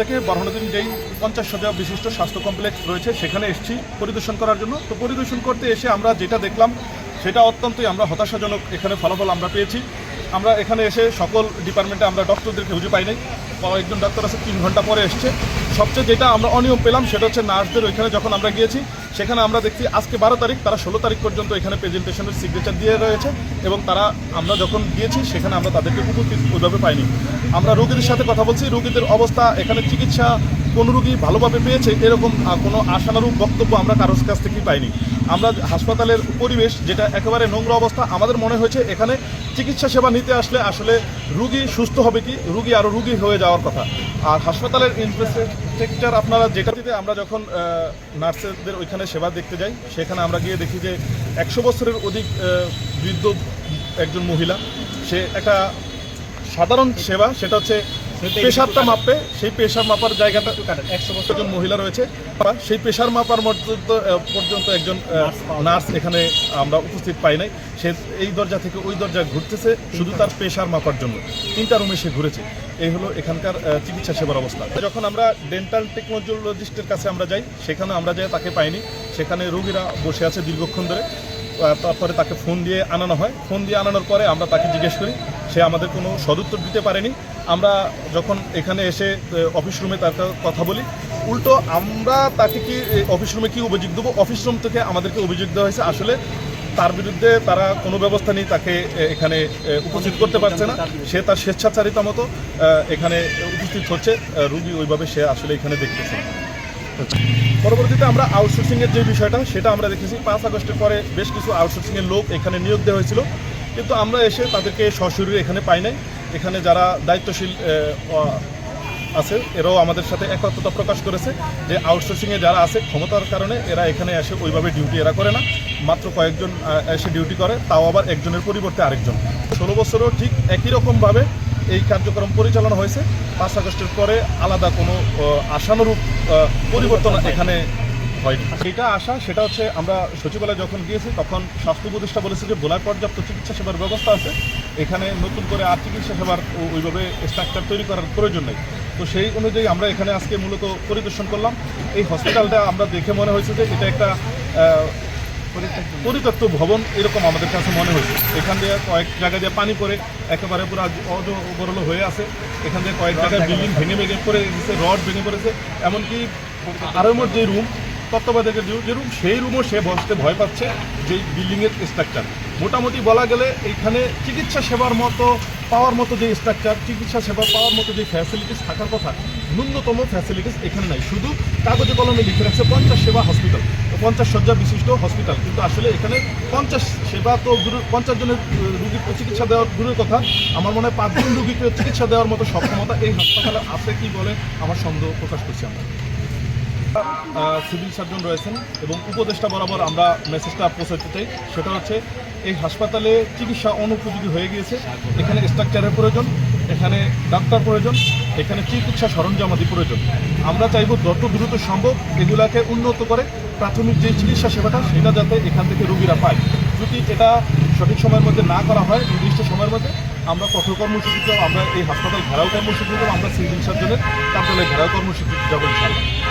থেকে বরহনদিন যেই পঞ্চাশ শয্যা বিশিষ্ট স্বাস্থ্য কমপ্লেক্স রয়েছে, সেখানে এসেছি পরিদর্শন করার জন্য। তো পরিদর্শন করতে এসে আমরা যেটা দেখলাম, সেটা অত্যন্তই আমরা হতাশাজনক এখানে ফলাফল আমরা পেয়েছি। আমরা এখানে এসে সকল ডিপার্টমেন্টে আমরা ডক্টরদেরকে খুঁজে পাই নাই। একজন ডাক্তার আছে, তিন ঘণ্টা পরে এসছে। সবচেয়ে যেটা আমরা অনিয়ম পেলাম, সেটা হচ্ছে নার্সদের ওইখানে যখন আমরা গিয়েছি সেখানে আমরা দেখছি আজকে বারো তারিখ, তারা ষোলো তারিখ পর্যন্ত এখানে প্রেজেন্টেশনের সিগনেচার দিয়ে রয়েছে এবং তারা, আমরা যখন গিয়েছি, সেখানে আমরা তাদেরকে উপস্থিত, ওইভাবে পাইনি। আমরা রোগীদের সাথে কথা বলছি, রোগীদের অবস্থা, এখানে চিকিৎসা কোন রুগী ভালোভাবে পেয়েছে, এরকম কোনো আশানুরূপ বক্তব্য আমরা কারোর কাছ থেকেই পাইনি। আমরা হাসপাতালের পরিবেশ, যেটা একেবারে নোংরা অবস্থা, আমাদের মনে হয়েছে এখানে চিকিৎসা সেবা নিতে আসলে আসলে রুগী সুস্থ হবে কি? রুগী আরও রুগী হয়ে যাওয়ার কথা। আর হাসপাতালের ইনফ্রাস্ট্রাকচার আপনারা যেটা দিতে আমরা যখন নার্সেসদের ওইখানে সেবা দেখতে যাই, সেখানে আমরা গিয়ে দেখি যে একশো বছরের অধিক বৃদ্ধ একজন মহিলা, সে একটা সাধারণ সেবা, সেটা হচ্ছে প্রেশারটা মাপবে সেই পেশার মাপার জায়গাটা একশো একজন মহিলা রয়েছে। সেই পেশার মাপার পর্যন্ত একজন নার্স এখানে আমরা উপস্থিত পাই নাই। সে এই দরজা থেকে ওই দরজা ঘুরতেছে, শুধু তার পেশার মাপার জন্য। তিনটা রুমে সে ঘুরেছে। এই হলো এখানকার চিকিৎসা সেবার অবস্থা। যখন আমরা ডেন্টাল টেকনোলজিস্টের কাছে আমরা যাই, সেখানে আমরা যাই তাকে পাইনি। সেখানে রোগীরা বসে আছে দীর্ঘক্ষণ ধরে। তারপরে তাকে ফোন দিয়ে আনানো হয়। ফোন দিয়ে আনানোর পরে আমরা তাকে জিজ্ঞেস করি সে আমাদের কোনো সদুত্তর দিতে পারেনি। আমরা যখন এখানে এসে অফিস রুমে তার কথা বলি, উল্টো আমরা তাকে কি অফিস রুমে কি অভিযোগ দেবো? অফিস রুম থেকে আমাদেরকে অভিযোগ দেওয়া হয়েছে। আসলে তার বিরুদ্ধে তারা কোনো ব্যবস্থা নেই, তাকে এখানে উপস্থিত করতে পারছে না। সে তার স্বেচ্ছাচারিতা মতো এখানে উপস্থিত হচ্ছে। রুগী ওইভাবে সে আসলে এখানে দেখতেছে পরবর্তীতে আমরা আউটসোর্সিংয়ের যে বিষয়টা, সেটা আমরা দেখেছি। পাঁচ আগস্টের পরে বেশ কিছু আউটসোর্সিং এর লোক এখানে নিয়োগ দেওয়া হয়েছিল। কিন্তু আমরা এসে তাদেরকে সশরীরে এখানে পাই নাই। এখানে যারা দায়িত্বশীল আছে, এরাও আমাদের সাথে একত্রতা প্রকাশ করেছে যে আউটসোর্সিংয়ে যারা আছে, ক্ষমতার কারণে এরা এখানে এসে ওইভাবে ডিউটি এরা করে না। মাত্র কয়েকজন এসে ডিউটি করে, তাও আবার একজনের পরিবর্তে আরেকজন। ষোলো বছরও ঠিক একই রকমভাবে এই কার্যক্রম পরিচালনা হয়েছে। পাঁচ আগস্টের পরে আলাদা কোনো আশানুরূপ পরিবর্তন এখানে হয়নি। যেটা আশা সেটা হচ্ছে আমরা সচিবালয়ে যখন গিয়েছি তখন স্বাস্থ্য উপদেষ্টা বলেছে যে ভোলায় পর্যাপ্ত চিকিৎসা সেবার ব্যবস্থা আছে। এখানে নতুন করে আর চিকিৎসা সেবার ওইভাবে স্ট্রাকচার তৈরি করার প্রয়োজন নেই। তো সেই অনুযায়ী আমরা এখানে আজকে মূলত পরিদর্শন করলাম। এই হসপিটালটা আমরা দেখে মনে হয়েছে যে এটা একটা পরিত্যক্ত ভবন এরকম আমাদের কাছে মনে হয়েছে। এখান দিয়ে কয়েক জায়গা দিয়ে পানি পড়ে একেবারে পুরো অজবরল হয়ে আছে। এখান দিয়ে কয়েক জায়গায় বিল্ডিং ভেঙে ভেঙে পড়ে গেছে রড ভেঙে পড়েছে। এমনকি আরএমোর যে রুম তত্ত্বাবধায়কের যে- যে রুম, সেই রুমও সে বসতে ভয় পাচ্ছে যে বিল্ডিংয়ের স্ট্রাকচার মোটামুটি বলা গেলে এইখানে চিকিৎসা সেবার মতো পাওয়ার মতো যে স্ট্রাকচার চিকিৎসা সেবা পাওয়ার মতো যে ফ্যাসিলিটিস থাকার কথা, ন্যূনতম ফ্যাসিলিটিস এখানে নাই। শুধু কাগজে কলমে লিখে রাখছে পঞ্চাশ সেবা হসপিটাল পঞ্চাশ শয্যা বিশিষ্ট হসপিটাল কিন্তু আসলে এখানে পঞ্চাশ সেবা তো দূরের পঞ্চাশ জনের রুগীকে চিকিৎসা দেওয়ার দূরের কথা। আমার মনে হয় পাঁচজন রুগীকে চিকিৎসা দেওয়ার মতো সক্ষমতা এই হাসপাতালে আছে কি বলে আমার সন্দেহ প্রকাশ করছি আমরা। সিভিল সার্জন রয়েছেন এবং উপদেষ্টা বরাবর আমরা মেসেজটা পৌঁছাতে চাই। সেটা হচ্ছে, এই হাসপাতালে চিকিৎসা অনুপযোগী হয়ে গিয়েছে। এখানে স্ট্রাকচারের প্রয়োজন, এখানে ডাক্তার প্রয়োজন, এখানে চিকিৎসা সরঞ্জামাদি প্রয়োজন। আমরা চাইব যত দ্রুত সম্ভব এগুলাকে উন্নত করে প্রাথমিক যে চিকিৎসা সেবাটা, সেটা যাতে এখান থেকে রোগীরা পায়। যদি এটা সঠিক সময়ের মধ্যে না করা হয়, নির্দিষ্ট সময়ের মধ্যে, আমরা কঠোর কর্মসূচিতেও আমরা এই হাসপাতাল ঘেরাও কর্মসূচিতেও আমরা সিভিল সার্জনের কার্যালয়ে ঘেরাও কর্মসূচি যাব, ইনশাআল্লাহ।